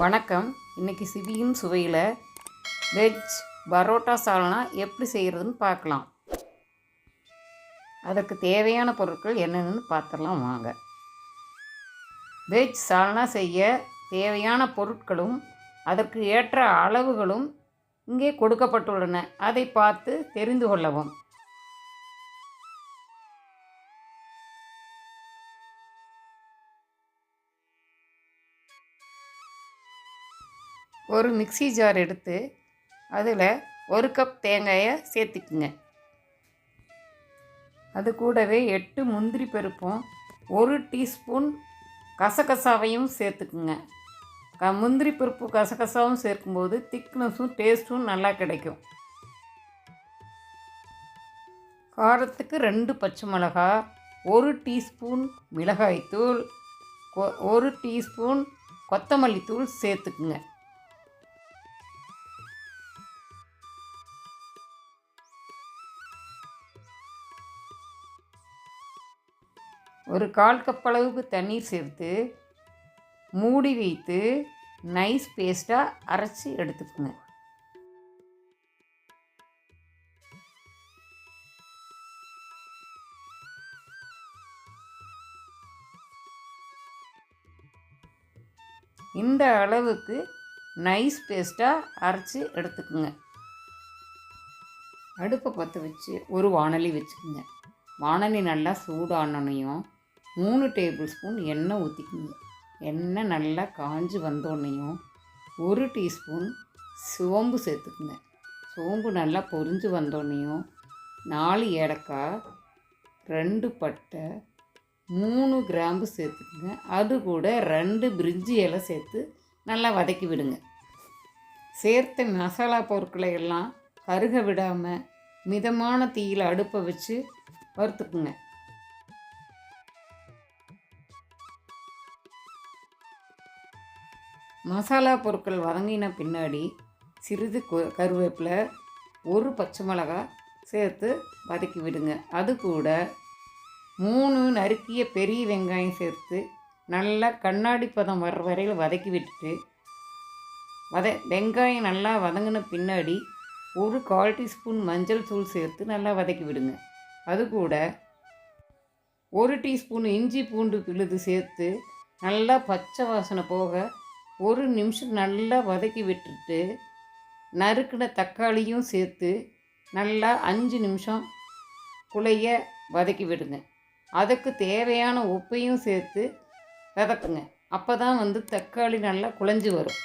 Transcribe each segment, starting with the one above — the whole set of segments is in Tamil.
வணக்கம். இன்னைக்கு சிவியின் சுவையில் வெஜ் பரோட்டா சால்னா எப்படி செய்கிறதுன்னு பார்க்கலாம். அதற்கு தேவையான பொருட்கள் என்னென்னு பார்த்துடலாம் வாங்க. வெஜ் சால்னா செய்ய தேவையான பொருட்களும் அதற்கு ஏற்ற அளவுகளும் இங்கே கொடுக்கப்பட்டுள்ளன. அதை பார்த்து தெரிந்து கொள்ளவும். ஒரு மிக்ஸி ஜார் எடுத்து அதில் ஒரு கப் தேங்காயை சேர்த்துக்குங்க. அது கூடவே எட்டு முந்திரி பருப்பும் ஒரு டீஸ்பூன் கசகசாவையும் சேர்த்துக்குங்க. க முந்திரி பருப்பு கசகசாவும் சேர்க்கும்போது திக்னஸும் டேஸ்ட்டும் நல்லா கிடைக்கும். காரத்துக்கு ரெண்டு பச்சை மிளகா ஒரு டீஸ்பூன் மிளகாய்த்தூள் கொ- ஒரு டீஸ்பூன் கொத்தமல்லி தூள் சேர்த்துக்குங்க. ஒரு கால் கப் அளவுக்கு தண்ணீர் சேர்த்து மூடி வைத்து நைஸ் பேஸ்ட்டாக அரைச்சி எடுத்துக்கோங்க. இந்த அளவுக்கு நைஸ் பேஸ்ட்டாக அரைச்சி எடுத்துக்கோங்க. அடுப்பை பற்ற வச்சு ஒரு வாணலி வச்சுக்கோங்க. வாணலி நல்லா சூடானோனையும் மூணு டேபிள் ஸ்பூன் எண்ணெய் ஊற்றிக்கோங்க எண்ணெய் நல்லா காஞ்சு வந்தோடனையும் ஒரு டீஸ்பூன் சோம்பு சேர்த்துக்குங்க. சோம்பு நல்லா பொரிஞ்சு வந்தோடனையும் நாலு ஏலக்காய் ரெண்டு பட்டை மூணு கிராம்பு சேர்த்துக்குங்க. அது கூட ரெண்டு பிரிஞ்சி இலை சேர்த்து நல்லா வதக்கி விடுங்க. சேர்த்த மசாலா பொருட்களை எல்லாம் கருக விடாமல் மிதமான தீயில் அடுப்பை வச்சு வறுத்துக்குங்க. மசாலா பொருட்கள் வதங்கின பின்னாடி சிறிது கருவேப்பிலை ஒரு பச்சை மிளகாய் சேர்த்து வதக்கி விடுங்க. அது கூட மூணு நறுக்கிய பெரிய வெங்காயம் சேர்த்து நல்லா கண்ணாடி பதம் வர்ற வரையில் வதக்கி விட்டுட்டு வத வெங்காயம் நல்லா வதங்கின பின்னாடி ஒரு கால் டீஸ்பூன் மஞ்சள் தூள் சேர்த்து நல்லா வதக்கி விடுங்க. அது கூட ஒரு டீஸ்பூன் இஞ்சி பூண்டு பிழுது சேர்த்து நல்லா பச்சை வாசனை போக ஒரு நிமிஷம் நல்லா வதக்கி விட்டுட்டு நறுக்கின தக்காளியும் சேர்த்து நல்லா அஞ்சு நிமிஷம் குழைய வதக்கி விடுங்க. அதுக்கு தேவையான உப்பையும் சேர்த்து வதக்குங்க. அப்போ தான் வந்து தக்காளி நல்லா குழஞ்சி வரும்.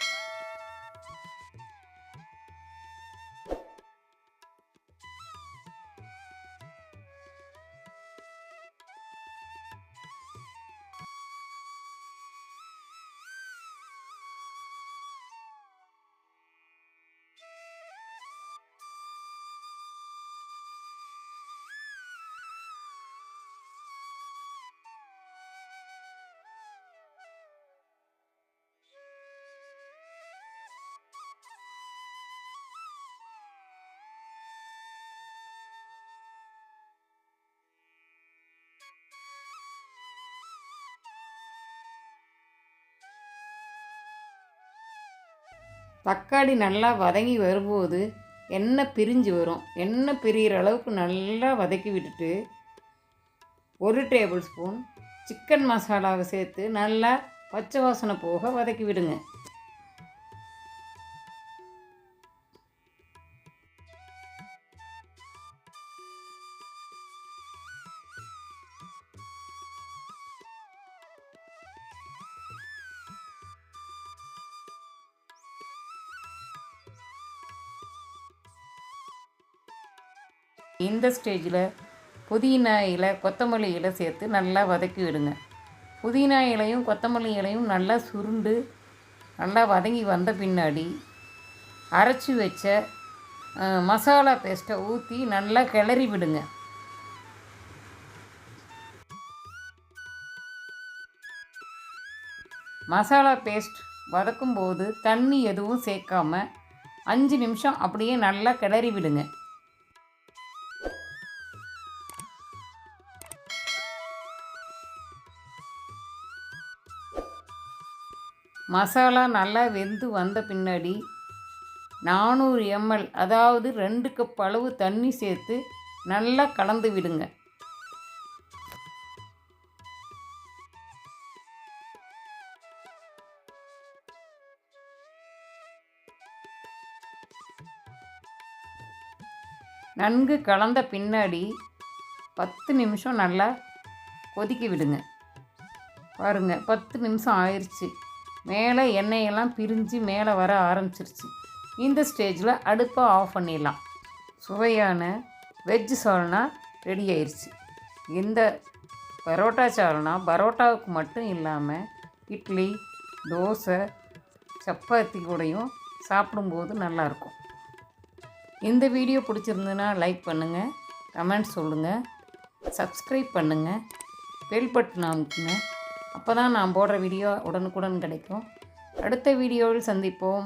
தக்காளி நல்லா வதங்கி வரும்போது எண்ணெய் பிரிஞ்சு வரும். எண்ணெய் பிரிகிற அளவுக்கு நல்லா வதக்கி விட்டுட்டு ஒரு டேபிள் ஸ்பூன் சிக்கன் மசாலாவை சேர்த்து நல்லா பச்சை வாசனை போக வதக்கி விடுங்க. இந்த ஸ்டேஜில் புதினா இலை கொத்தமல்லி இலை சேர்த்து நல்லா வதக்கி விடுங்க. புதினா இலையும் கொத்தமல்லி இலையும் நல்லா சுருண்டு நல்லா வதங்கி வந்த பின்னாடி அரைச்சி வச்ச மசாலா பேஸ்ட்டை ஊற்றி நல்லா கிளறி விடுங்க. மசாலா பேஸ்ட் வதக்கும்போது தண்ணி எதுவும் சேர்க்காம அஞ்சு நிமிஷம் அப்படியே நல்லா கிளறி விடுங்க. மசாலா நல்லா வெந்து வந்த பின்னாடி நானூறு எம்எல் அதாவது ரெண்டு கப் அளவு தண்ணி சேர்த்து நல்லா கலந்து விடுங்க. நன்கு கலந்த பின்னாடி பத்து நிமிஷம் நல்லா கொதிக்க விடுங்க. பாருங்க பத்து நிமிஷம் ஆயிடுச்சு மேலே எண்ணெயெல்லாம் பிரிஞ்சு மேலே வர ஆரம்பிச்சிருச்சு. இந்த ஸ்டேஜில் அடுப்பை ஆஃப் பண்ணிடலாம். சுவையான வெஜ் சால்னா ரெடி ஆயிடுச்சு இந்த பரோட்டா சால்னா பரோட்டாவுக்கு மட்டும் இல்லாமல் இட்லி தோசை சப்பாத்தி கூடையும் சாப்பிடும்போது நல்லாயிருக்கும் இந்த வீடியோ பிடிச்சிருந்துன்னா லைக் பண்ணுங்கள் கமெண்ட் சொல்லுங்கள் சப்ஸ்கிரைப் பண்ணுங்கள் பெல் பட்டன் அமுக்குங்க. அப்போ தான் நான் போடுற வீடியோ உடனுக்குடன் கிடைக்கும். அடுத்த வீடியோவில் சந்திப்போம்.